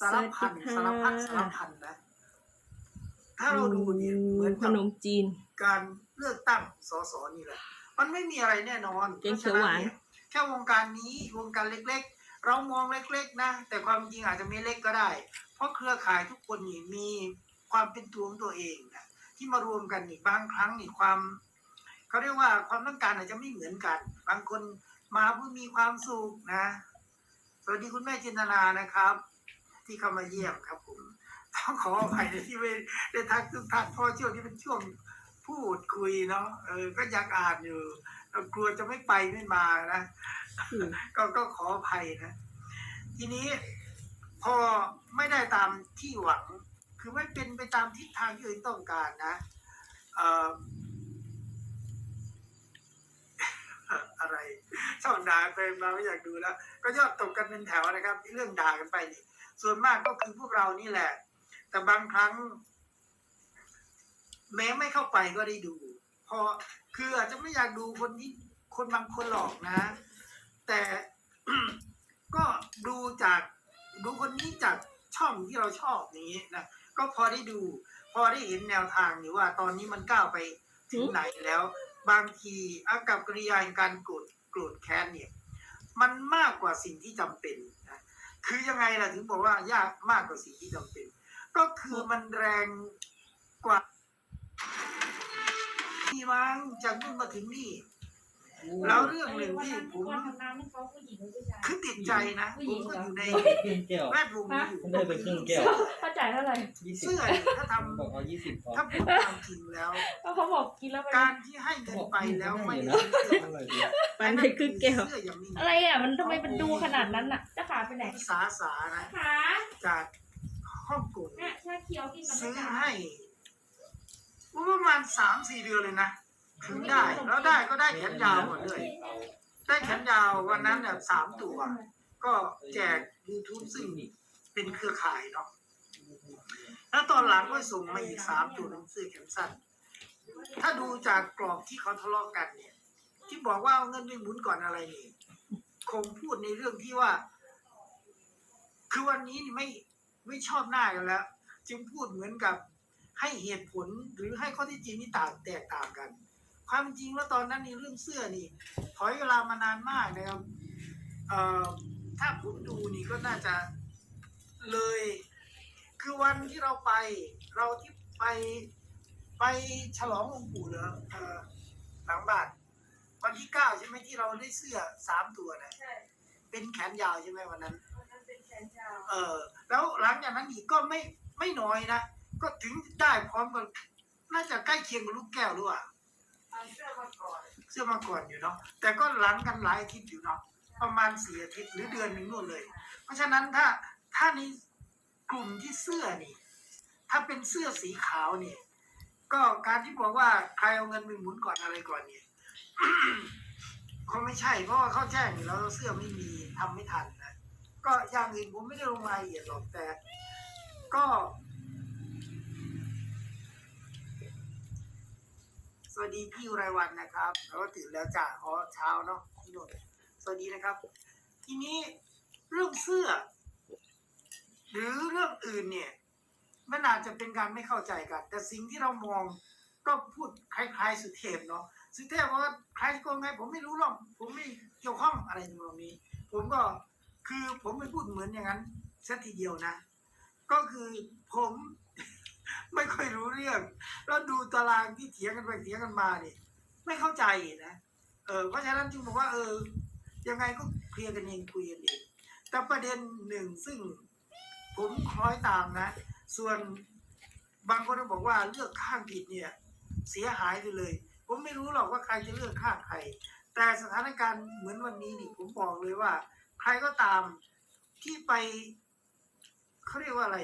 สารพันสวัสดีค่ะสารพัดสารพันนะถ้าเราดูเนี่ยเหมือนขกับนมจีน การเลือกตั้งสสนี่แหละ มันไม่มีอะไรแน่นอนแกงเขียวหวานพระฉะเยแค่วงการนี้วงการเล็ก ๆ เรามองเล็ก ๆ นะ แต่ความจริงอาจจะไม่เล็กก็ได้ เพราะเครือข่ายทุกคนนี่มีความเป็นตัวของตัวเองนะที่มารวมกันนี่บางครั้งนี่ความเขาเรียกว่าความต้องการอาจจะไม่เหมือนกัน บางคนมาเพื่อมีความสุขนะ สวัสดีคุณแม่จินตนานะครับ ที่เข้ามาเยี่ยมครับผมต้องขออภัยในที่ไม่ได้ทักทุกท่านเพราะช่วงนี้เป็นช่วงพูดคุยเนาะเออก็อยากอ่านอยู่กลัวจะไม่ไปไม่มานะก็ก็ขออภัยนะ ทีนี้พอไม่ได้ตามที่หวัง คือไม่เป็นไปตามทิศทางที่เองต้องการนะเอ่ออะไรช่องด่าไปมาไม่อยากดูแล้ว ก็ยอดตกกันเป็นแถวนะครับ เรื่องด่ากันไปนี่ ส่วนมากก็คือพวกเรานี่แหละ แต่บางครั้ง แม้ไม่เข้าไปก็ได้ดูเพอคืออาจจะไม่อยากดูคนที่คนบางคนหลอกนะ แต่ก็ดูจากดูคนนี้จากช่องที่เราชอบนี้นะก็พอได้ดู พอได้เห็นแนวทางอยู่ว่า ตอนนี้มันก้าวไปถึงไหนแล้ว บางทีอากับกริยาการโกรธโกรธแค้นเนี่ย มันมากกว่าสิ่งที่จำเป็นนะ คือยังไงล่ะถึงบอกว่ายากมากกว่าสิ่งที่จำเป็น ก็คือมันแรงกว่าที่มั้งจากนู่นมาถึงนี่ แล้วเรื่องหนึ่งที่ผมทำน้ำให้เขาผู้หญิงหรือผู้ชาย คือติดใจนะผมก็อยู่ในครึ่งแก้ว แวดวงนี้อยู่ได้ไปครึ่งแก้ว เขาจ่ายเท่าไหร่ยี่สิบเสื้อเนี่ยถ้าทบอกเอายี่สิบพอำถ้าพูดตามจริงแล้ว ก็เขาบอกกินแล้วไปการที่ให้เงินไปแล้วไม่ได้เสื้ออร่อยดีปันได้ครึ่งแก้ว เสื้อยังมีอะไรอะ มันทำไมมันดูขนาดนั้นอะจะขาไปไหนสาสานะ ขาจากฮ่องกงเนี่ยชาเขียวกินกับซื้อไม่ขาให้ประมาณสามสี่เดือนเลยนะ ถึงได้ แล้วได้ก็ได้แขนยาวหมดเลย ได้แขนยาววันนั้นเนี่ยสามตัว ก็แจก YouTube ซึ่งเป็นเครือข่ายเนาะแล้วตอนหลังก็ส่งมาอีกสามตัวหนังสือแขนสั้นถ้าดูจากกรอบที่เขาทะเลาะกันเนี่ย ที่บอกว่าเอาเงินไปหมุนก่อนอะไรนี่คงพูดในเรื่องที่ว่า คือวันนี้นี่ไม่ไม่ชอบหน้ากันแล้ว จึงพูดเหมือนกับให้เหตุผลหรือให้ข้อที่จริงที่ต่างแตกต่างกัน ความจริงแล้วตอนนั้นนี่เรื่องเสื้อนี่ถอยเวลามานานมากนะครับเอ่อถ้าผมดูนี่ก็น่าจะเลย คือวันที่เราไป เราที่ไปไปฉลององค์ปู่เหรอเอ่อหลังบ้านวันที่เก้าใช่ไหมที่เราได้เสื้อสามตัวนะใช่เป็นแขนยาวใช่ไหมวันนั้นมันเป็นแขนยาวเออ แล้วหลังจากนั้นอีกก็ไม่ไม่น้อยนะ ก็ถึงได้พร้อมกัน น่าจะใกล้เคียงกับลูกแก้วหรือ เสื้อมาก่อนอยู่เนาะแต่ก็หลังกันหลายอาทิตย์อยู่เนาะประมาณสี่อาทิตย์หรือเดือนหนึ่งนู่นเลย เพราะฉะนั้นถ้าถ้าในกลุ่มที่เสื้อนี่ ถ้าเป็นเสื้อสีขาวนี่ก็การที่บอกว่าใครเอาเงินไปหมุนก่อนอะไรก่อนเนี่ยก็ไม่ใช่เพราะว่าเขาแจ้งอยู่แล้วว่าเสื้อไม่มีทำไม่ทันนะก็อย่างอื่นผมไม่ได้ลงรายละเอียดหรอกแต่ ก็ วัสดีพี่อุไรวันนะครับแล้วก็ตื่นแล้วจ้ะอ๋อเช้าเนาะพี่นนท์สวัสดีนะครับ ทีนี้เรื่องเสื้อ หรือเรื่องอื่นเนี่ย มันอาจจะเป็นการไม่เข้าใจกัน แต่สิ่งที่เรามองก็พูดคล้ายๆ สุเทพเนาะสุเทพว่าใครโกงไง ผมไม่รู้หรอกผมไม่เกี่ยวข้องอะไรตรงนี้ ผมก็คือผมไม่พูดเหมือนอย่างนั้นสักทีเดียวนะ ก็คือผม ไม่ค่อยรู้เรื่อง แล้วดูตารางที่เถียงกันไปเถียงกันมาเนี่ยไม่เข้าใจนะเออเพราะฉะนั้นจึงบอกว่า เออ ยังไงก็เคลียร์กันเองคุยกันเองแต่ประเด็นหนึ่งซึ่งผมคล้อยตามนะ ส่วนบางคนก็บอกว่าเลือกข้างผิดเนี่ย เสียหายไปเลย ผมไม่รู้หรอกว่าใครจะเลือกข้างใคร แต่สถานการณ์เหมือนวันนี้นี่ผมบอกเลยว่า ใครก็ตามที่ไปเขาเรียกว่าอะไร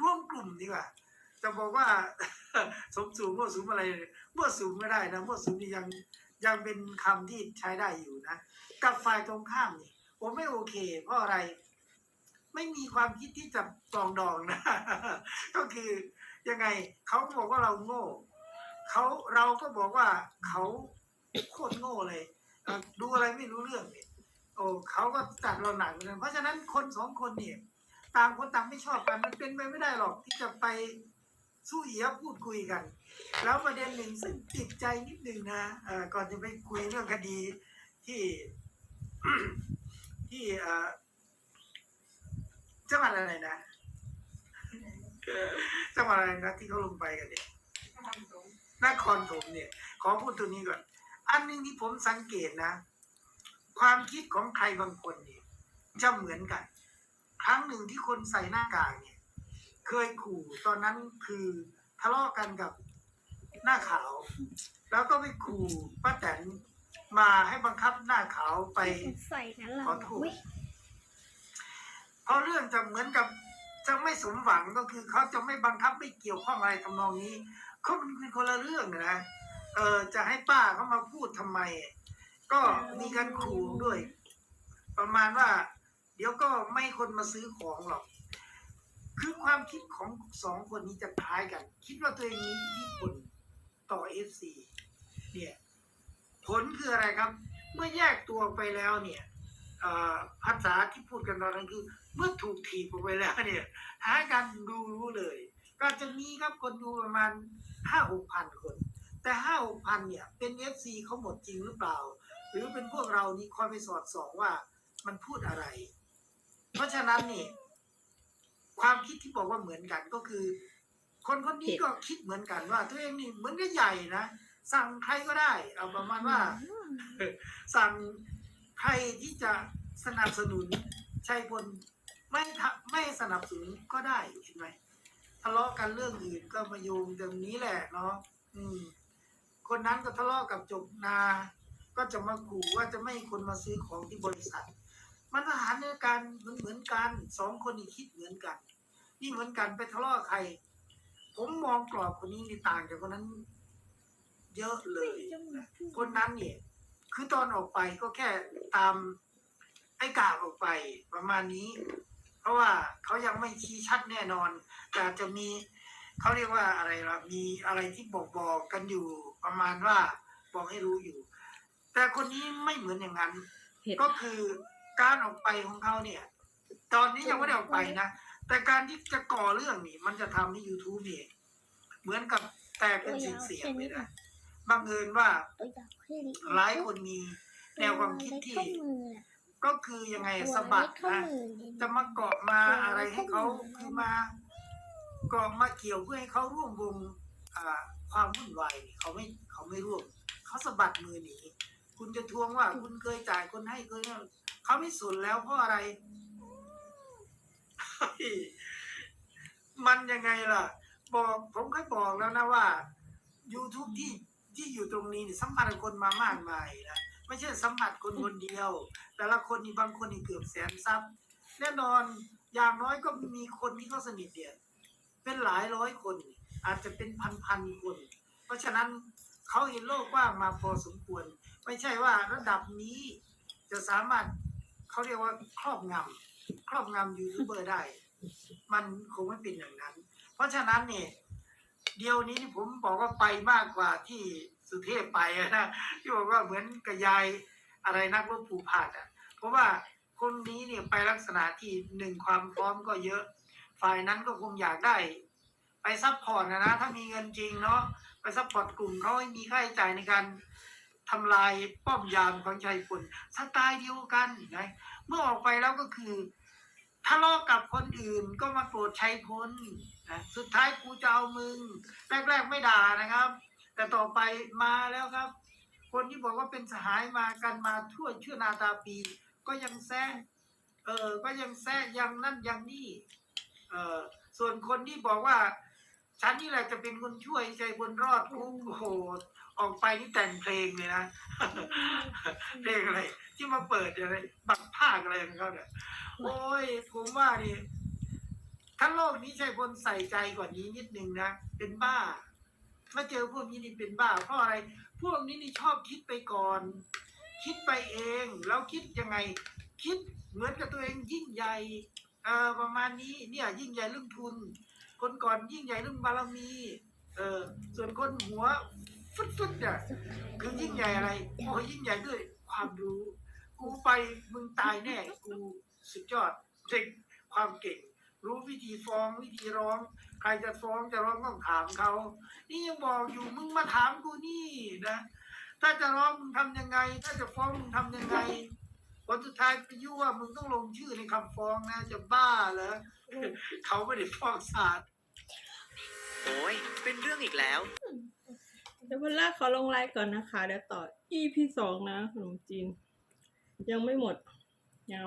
ร่วมกลุ่มดีกว่า จะบอกว่าสมสูงมั่วสูงอะไรมั่วสูงไม่ได้นะมั่วสูงนี่ยังยังเป็นคำที่ใช้ได้อยู่นะกับฝ่ายตรงข้ามนี่ผมไม่โอเค เพราะอะไร ไม่มีความคิดที่จะปรองดองนะ ก็คือยังไงเขาบอกว่าเราโง่เขาเราก็บอกว่าเขาโคตรโง่เลยดูอะไรไม่รู้เรื่องเนี่ยโอ้เขาก็จัดเราหนักเลยเพราะฉะนั้นคนสองคนเนี่ยต่างคนต่างไม่ชอบกันมันเป็นไปไม่ได้หรอกที่จะไป สู้เอียพูดคุยกัน แล้วประเด็นหนึ่งซึ่งติดใจนิดหนึ่งนะเอ่อก่อนจะไปคุยเรื่องคดีที่ที่เอ่อจังหวัดอะไรนะจังหวัดอะไรนะที่เขาลงไปกันเนี่ยนครถมเนี่ย ขอพูดตัวนี้ก่อน อันหนึงที่ผมสังเกตนะ ความคิดของใครบางคนเนี่ยจะเหมือนกัน ครั้งหนึ่งที่คนใส่หน้ากากเนี่ย เคยขู่ตอนนั้นคือทะเลาะกันกับหน้าขาว แล้วก็ไปขู่ป้าแตนมาให้บังคับหน้าขาวไปใส่นั้นเหรอขอโทษอุ๊ยเพราะเรื่องจะเหมือนกับจะไม่สมหวังก็คือเขาจะไม่บังคับไม่เกี่ยวข้องอะไรทำนองนี้เขามันเป็นคนละเรื่องนะเออจะให้ป้าเขามาพูดทำไม ก็มีการขู่ด้วย ประมาณว่า เดี๋ยวก็ไม่ให้คนมาซื้อของหรอก คือความคิดของสองคนนี้จะคล้ายกัน คิดว่าตัวเองมีอิทธิพลต่อเอฟซีเนี่ยผลคืออะไรครับ เมื่อแยกตัวไปแล้วเนี่ยภาษาที่พูดกันตอนนั้นคือ เมื่อถูกถีบออกไปแล้วเนี่ยหาการดูรู้เลย ก็จะมีครับคนดูประมาณห้าหกพันคน แต่ห้าหกพันเนี่ย เป็นเอฟซีเขาหมดจริงหรือเปล่า หรือเป็นพวกเรานี่คอยไปสอดส่องว่ามันพูดอะไร เพราะฉะนั้นนี่ ความคิดที่บอกว่าเหมือนกันก็คือ คนคนนี้ก็คิดเหมือนกันว่า ตัวเองนี่เหมือนกับใหญ่นะสั่งใครก็ได้ เอาประมาณว่า สั่งใครที่จะสนับสนุนชัยพลไม่ทะไม่สนับสนุนก็ได้เห็นไหมทะเลาะกันเรื่องอื่นก็มาโยงตรงนี้แหละเนาะอืม คนนั้นก็ทะเลาะกับจบนา ก็จะมาขู่ว่าจะไม่ให้คนมาซื้อของที่บริษัท มันทหารในการมันเหมือนกันสองคนนี้คิดเหมือนกัน นี่เหมือนกันไปทะเลาะกับใคร ผมมองกรอบคนนี้นี่ต่างจากคนนั้น เยอะเลยคนนั้นเนี่ย คือตอนออกไปก็แค่ตามไอ้กาบออกไปประมาณนี้ เพราะว่าเขายังไม่ชี้ชัดแน่นอน แต่อาจจะมีเขาเรียกว่าอะไรล่ะมีอะไรที่บอกบอกกันอยู่ประมาณว่าบอกให้รู้อยู่ แต่คนนี้ไม่เหมือนอย่างนั้นเผ็ดก็คือ การออกไปของเขาเนี่ย ตอนนี้ยังไม่ได้ออกไปนะ แต่การที่จะก่อเรื่องนี่ มันจะทำให้ YouTube นี่เหมือนกับแตกเป็นเสียงๆเลยนะบังเอิญว่าหลายคนมีแนวความคิดที่ ก็คือยังไงสะบัดนะจะมาเกาะมาอะไรให้เขาคือมาเกาะมาเกี่ยวเพื่อให้เขาร่วมวงความวุ่นวายเขาไม่เขาไม่ร่วมเขาสะบัดมือหนีคุณจะทวงว่าคุณเคยจ่ายคนให้เคย เขาไม่สนแล้วเพราะอะไร มันยังไงล่ะ บอกผมเคยบอกแล้วนะว่า YouTube ที่ที่อยู่ตรงนี้นี่สัมผัสคนมามากมายนะไม่ใช่สัมผัสคนคนเดียว แต่ละคนนี่บางคนนี่เกือบแสนซับแน่นอนอย่างน้อยก็มีคนที่เขาสนิทเนี่ยเป็นหลายร้อยคน อาจจะเป็นพันพันคน เพราะฉะนั้นเขาเห็นโลกกว้างมาพอสมควร ไม่ใช่ว่าระดับนี้จะสามารถ เขาเรียกว่าครอบงำครอบงำยูทูบเบอร์ได้ มันคงไม่เป็นอย่างนั้น เพราะฉะนั้นเนี่ยเดียวนี้ที่ผมบอกว่าไปมากกว่าที่สุเทพไปนะที่บอกว่าเหมือนกับยายอะไรนักรบผูผาดอะ เพราะว่าคนนี้เนี่ยไปลักษณะที่หนึ่งความพร้อมก็เยอะ ฝ่ายนั้นก็คงอยากได้ ไปซัพพอร์ตนะนะ ถ้ามีเงินจริงเนาะไปซัพพอร์ตกลุ่มเขาให้มีค่าใช้จ่ายในการ ทำลายป้อมยามของชัยพลสไตล์เดียวกันนะเมื่อออกไปแล้วก็คือทะเลาะกับคนอื่นก็มาโกรธชัยพลนะสุดท้ายกูจะเอามึง แรก ๆไม่ด่านะครับ แต่ต่อไปมาแล้วครับ คนที่บอกว่าเป็นสหายมากันมาทั่วชั่วนาตาปี ก็ยังแซะเออก็ยังแซะยังนั่นยังนี่เออส่วนคนที่บอกว่าฉันนี่แหละจะเป็นคนช่วยใจบนรอดโอ้โห ออกไปนี่แต่งเพลงเลยนะเพลงอะไร ที่มาเปิดอะไรบักภาคอะไรของเขาเนี่ยโอ้ยผมว่านี่ทั้งโลกนี้ใช่คนใส่ใจกว่านี้นิดนึงนะเป็นบ้าถ้าเจอพวกนี้นี่เป็นบ้า เพราะอะไร พวกนี้นี่ชอบคิดไปก่อน คิดไปเอง แล้วคิดยังไง คิดเหมือนกับตัวเองยิ่งใหญ่เออประมาณนี้เนี่ย ยิ่งใหญ่เรื่องทุน คนก่อนยิ่งใหญ่เรื่องบารมี เออส่วนคนหัว ฟึดๆเนี่ยคือยิ่งใหญ่อะไรโอ้ยิ่งใหญ่ด้วยความรู้ กูไปมึงตายแน่ กูสุดยอดเด็กความเก่ง รู้วิธีฟ้องวิธีร้อง ใครจะฟ้องจะร้องต้องถามเขา นี่ยังบอกอยู่มึงมาถามกูนี่นะ ถ้าจะร้องมึงทำยังไง ถ้าจะฟ้องมึงทำยังไงผลสุดท้ายไปยั่วมึงต้องลงชื่อในคำฟ้องนะ จะบ้าเหรอเขาไม่ได้ฟ้องศาลโอ้ยเป็นเรื่องอีกแล้ว เดี๋ยวพอลล่าขอลงไลน์ก่อนนะคะ เดี๋ยวต่อ EP สองนะขนมจีน ยังไม่หมดยัง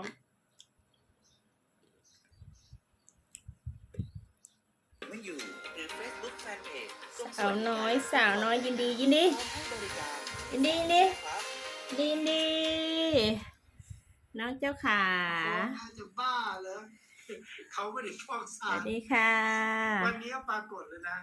ไม่อยู่หรือ Facebook Fanpage สาวน้อยสาวน้อยยินดียินดีให้บริการยินดียินดีครับยินดีน้องเจ้าขาฟ้องนะจะบ้าเหรอเขาไม่ได้ฟ้องสศาวัลสดีค่ะ วันนี้ปรากฏเลยนะ